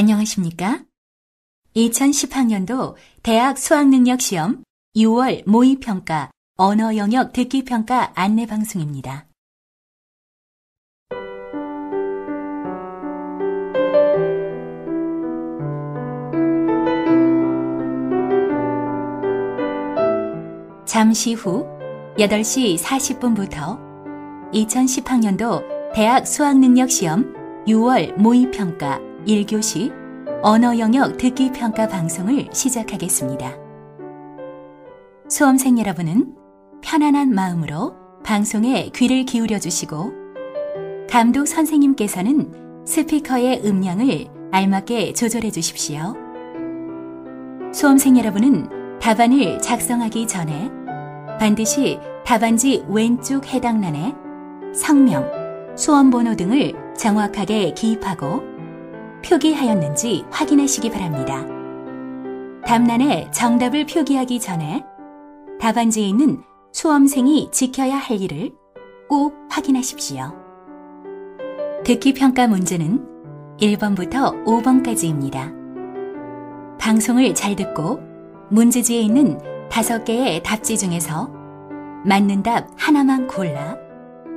안녕하십니까? 2010학년도 대학 수학능력 시험 6월 모의평가 언어 영역 듣기 평가 안내 방송입니다. 잠시 후 8시 40분부터 2010학년도 대학 수학능력 시험 6월 모의평가 1교시 언어 영역 듣기 평가 방송을 시작하겠습니다. 수험생 여러분은 편안한 마음으로 방송에 귀를 기울여 주시고 감독 선생님께서는 스피커의 음량을 알맞게 조절해 주십시오. 수험생 여러분은 답안을 작성하기 전에 반드시 답안지 왼쪽 해당란에 성명, 수험번호 등을 정확하게 기입하고 표기하였는지 확인하시기 바랍니다. 답란에 정답을 표기하기 전에 답안지에 있는 수험생이 지켜야 할 일을 꼭 확인하십시오. 듣기 평가 문제는 1번부터 5번까지입니다. 방송을 잘 듣고 문제지에 있는 5개의 답지 중에서 맞는 답 하나만 골라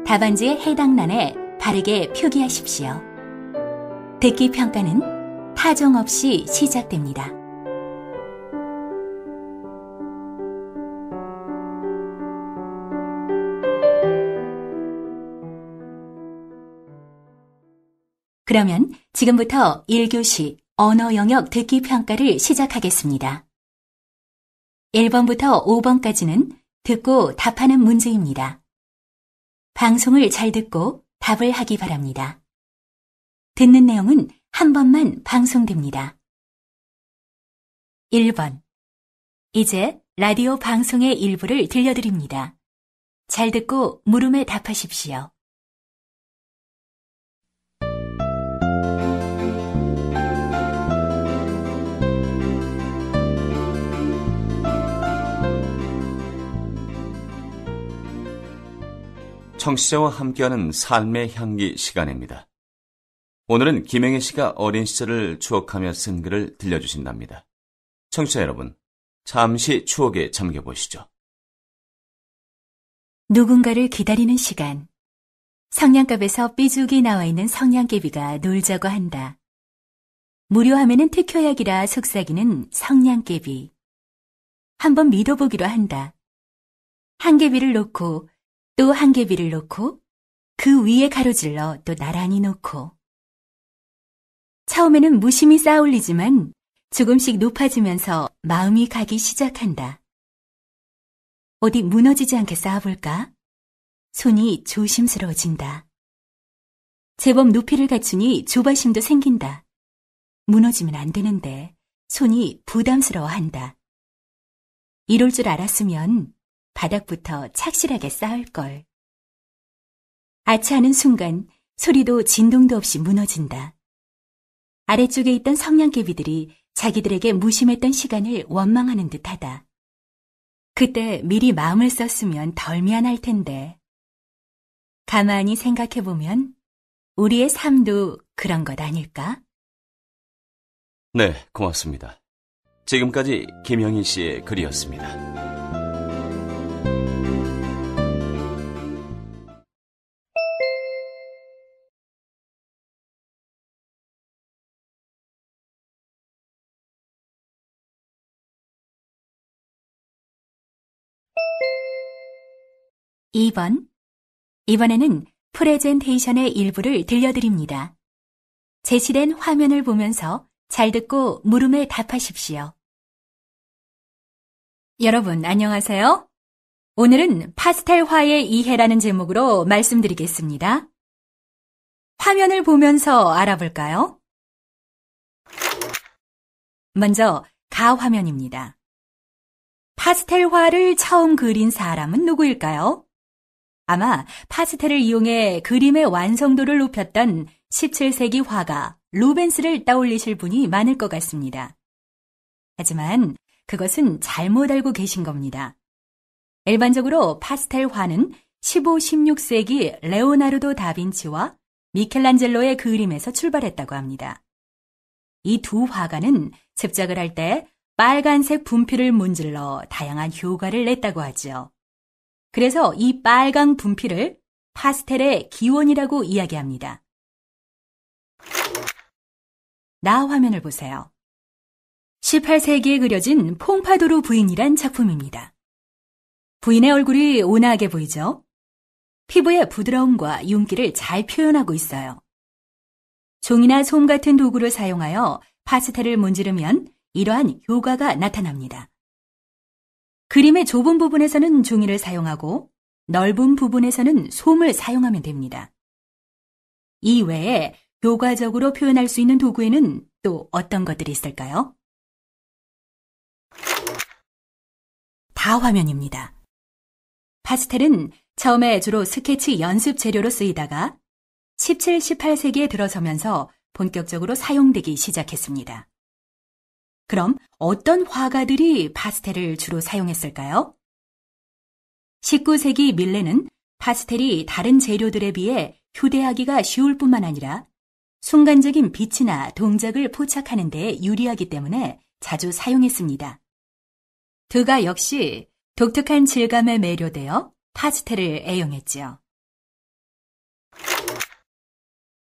답안지의 해당 란에 바르게 표기하십시오. 듣기 평가는 타종 없이 시작됩니다. 그러면 지금부터 1교시 언어 영역 듣기 평가를 시작하겠습니다. 1번부터 5번까지는 듣고 답하는 문제입니다. 방송을 잘 듣고 답을 하기 바랍니다. 듣는 내용은 한 번만 방송됩니다. 1번. 이제 라디오 방송의 일부를 들려드립니다. 잘 듣고 물음에 답하십시오. 청취자와 함께하는 삶의 향기 시간입니다. 오늘은 김영애 씨가 어린 시절을 추억하며 쓴 글을 들려주신답니다. 청취자 여러분, 잠시 추억에 잠겨보시죠. 누군가를 기다리는 시간. 성냥갑에서 삐죽이 나와 있는 성냥개비가 놀자고 한다. 무료하면은 특효약이라 속삭이는 성냥개비. 한번 믿어보기로 한다. 한 개비를 놓고 또 한 개비를 놓고 그 위에 가로질러 또 나란히 놓고 처음에는 무심히 쌓아올리지만 조금씩 높아지면서 마음이 가기 시작한다. 어디 무너지지 않게 쌓아볼까? 손이 조심스러워진다. 제법 높이를 갖추니 조바심도 생긴다. 무너지면 안 되는데 손이 부담스러워한다. 이럴 줄 알았으면 바닥부터 착실하게 쌓을 걸. 아차하는 순간 소리도 진동도 없이 무너진다. 아래쪽에 있던 성냥개비들이 자기들에게 무심했던 시간을 원망하는 듯하다. 그때 미리 마음을 썼으면 덜 미안할 텐데. 가만히 생각해보면 우리의 삶도 그런 것 아닐까? 네, 고맙습니다. 지금까지 김영희 씨의 글이었습니다. 2번. 이번에는 프레젠테이션의 일부를 들려드립니다. 제시된 화면을 보면서 잘 듣고 물음에 답하십시오. 여러분, 안녕하세요. 오늘은 파스텔화의 이해라는 제목으로 말씀드리겠습니다. 화면을 보면서 알아볼까요? 먼저 가 화면입니다. 파스텔화를 처음 그린 사람은 누구일까요? 아마 파스텔을 이용해 그림의 완성도를 높였던 17세기 화가 루벤스를 떠올리실 분이 많을 것 같습니다. 하지만 그것은 잘못 알고 계신 겁니다. 일반적으로 파스텔화는 15, 16세기 레오나르도 다빈치와 미켈란젤로의 그림에서 출발했다고 합니다. 이 두 화가는 습작을 할 때 빨간색 분필을 문질러 다양한 효과를 냈다고 하죠. 그래서 이 빨강 분필을 파스텔의 기원이라고 이야기합니다. 나 화면을 보세요. 18세기에 그려진 퐁파도르 부인이란 작품입니다. 부인의 얼굴이 온화하게 보이죠? 피부의 부드러움과 윤기를 잘 표현하고 있어요. 종이나 솜 같은 도구를 사용하여 파스텔을 문지르면 이러한 효과가 나타납니다. 그림의 좁은 부분에서는 종이를 사용하고 넓은 부분에서는 솜을 사용하면 됩니다. 이 외에 효과적으로 표현할 수 있는 도구에는 또 어떤 것들이 있을까요? 다 화면입니다. 파스텔은 처음에 주로 스케치 연습 재료로 쓰이다가 17, 18세기에 들어서면서 본격적으로 사용되기 시작했습니다. 그럼 어떤 화가들이 파스텔을 주로 사용했을까요? 19세기 밀레는 파스텔이 다른 재료들에 비해 휴대하기가 쉬울 뿐만 아니라 순간적인 빛이나 동작을 포착하는 데 유리하기 때문에 자주 사용했습니다. 드가 역시 독특한 질감에 매료되어 파스텔을 애용했지요.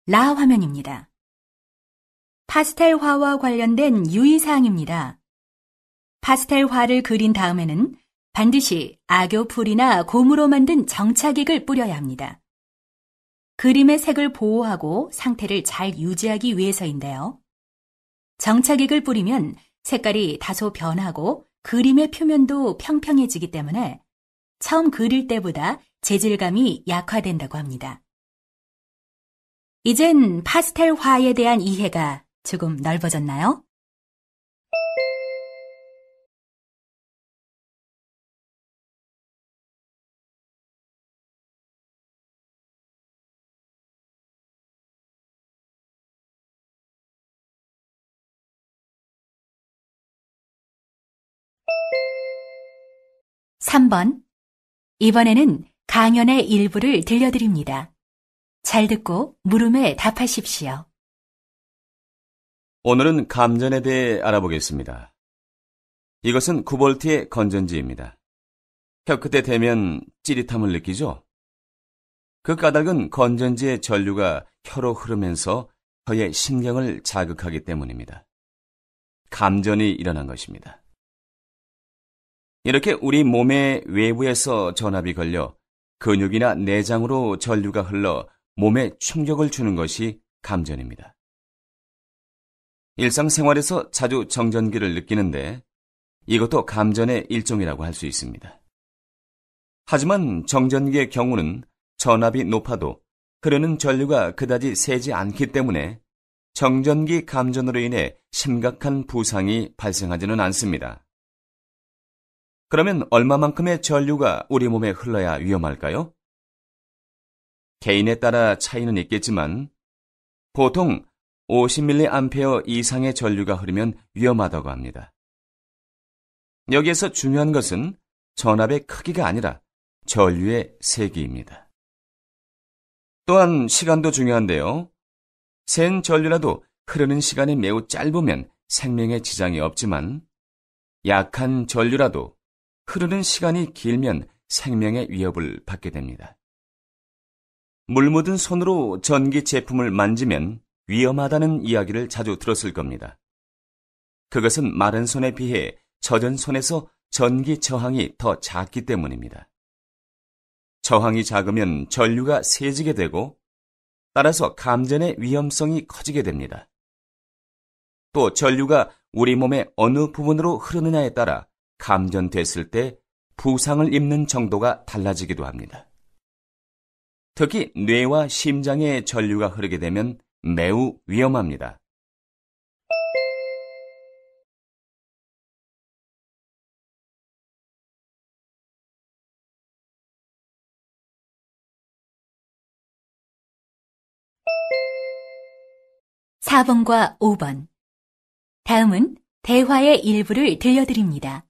라 화면입니다. 파스텔화와 관련된 유의사항입니다. 파스텔화를 그린 다음에는 반드시 악교풀이나 곰으로 만든 정착액을 뿌려야 합니다. 그림의 색을 보호하고 상태를 잘 유지하기 위해서인데요. 정착액을 뿌리면 색깔이 다소 변하고 그림의 표면도 평평해지기 때문에 처음 그릴 때보다 재질감이 약화된다고 합니다. 이젠 파스텔화에 대한 이해가 조금 넓어졌나요? 3번. 이번에는 강연의 일부를 들려드립니다. 잘 듣고 물음에 답하십시오. 오늘은 감전에 대해 알아보겠습니다. 이것은 9볼트의 건전지입니다. 혀 끝에 대면 찌릿함을 느끼죠? 그 까닭은 건전지의 전류가 혀로 흐르면서 혀의 신경을 자극하기 때문입니다. 감전이 일어난 것입니다. 이렇게 우리 몸의 외부에서 전압이 걸려 근육이나 내장으로 전류가 흘러 몸에 충격을 주는 것이 감전입니다. 일상생활에서 자주 정전기를 느끼는데 이것도 감전의 일종이라고 할 수 있습니다. 하지만 정전기의 경우는 전압이 높아도 흐르는 전류가 그다지 세지 않기 때문에 정전기 감전으로 인해 심각한 부상이 발생하지는 않습니다. 그러면 얼마만큼의 전류가 우리 몸에 흘러야 위험할까요? 개인에 따라 차이는 있겠지만 보통 50mA 이상의 전류가 흐르면 위험하다고 합니다. 여기에서 중요한 것은 전압의 크기가 아니라 전류의 세기입니다. 또한 시간도 중요한데요. 센 전류라도 흐르는 시간이 매우 짧으면 생명에 지장이 없지만 약한 전류라도 흐르는 시간이 길면 생명의 위협을 받게 됩니다. 물 묻은 손으로 전기 제품을 만지면 위험하다는 이야기를 자주 들었을 겁니다. 그것은 마른 손에 비해 젖은 손에서 전기 저항이 더 작기 때문입니다. 저항이 작으면 전류가 세지게 되고 따라서 감전의 위험성이 커지게 됩니다. 또 전류가 우리 몸의 어느 부분으로 흐르느냐에 따라 감전됐을 때 부상을 입는 정도가 달라지기도 합니다. 특히 뇌와 심장에 전류가 흐르게 되면 매우 위험합니다. (4번과) (5번) 다음은 대화의 일부를 들려드립니다.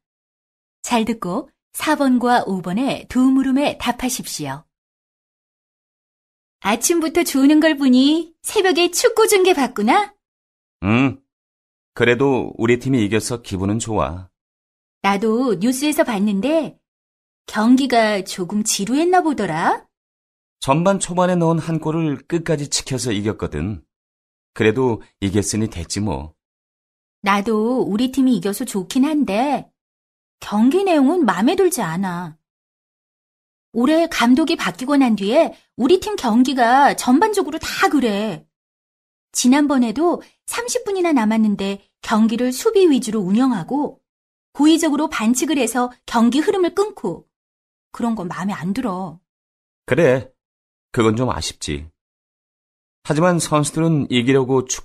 잘 듣고 4번과 5번의 두 물음에 답하십시오. 아침부터 조는 걸 보니 새벽에 축구 중계 봤구나? 응, 그래도 우리 팀이 이겨서 기분은 좋아. 나도 뉴스에서 봤는데 경기가 조금 지루했나 보더라. 전반 초반에 넣은 한 골을 끝까지 지켜서 이겼거든. 그래도 이겼으니 됐지 뭐. 나도 우리 팀이 이겨서 좋긴 한데 경기 내용은 마음에 들지 않아. 올해 감독이 바뀌고 난 뒤에 우리 팀 경기가 전반적으로 다 그래. 지난번에도 30분이나 남았는데 경기를 수비 위주로 운영하고 고의적으로 반칙을 해서 경기 흐름을 끊고 그런 건 마음에 안 들어. 그래. 그건 좀 아쉽지. 하지만 선수들은 이기려고 축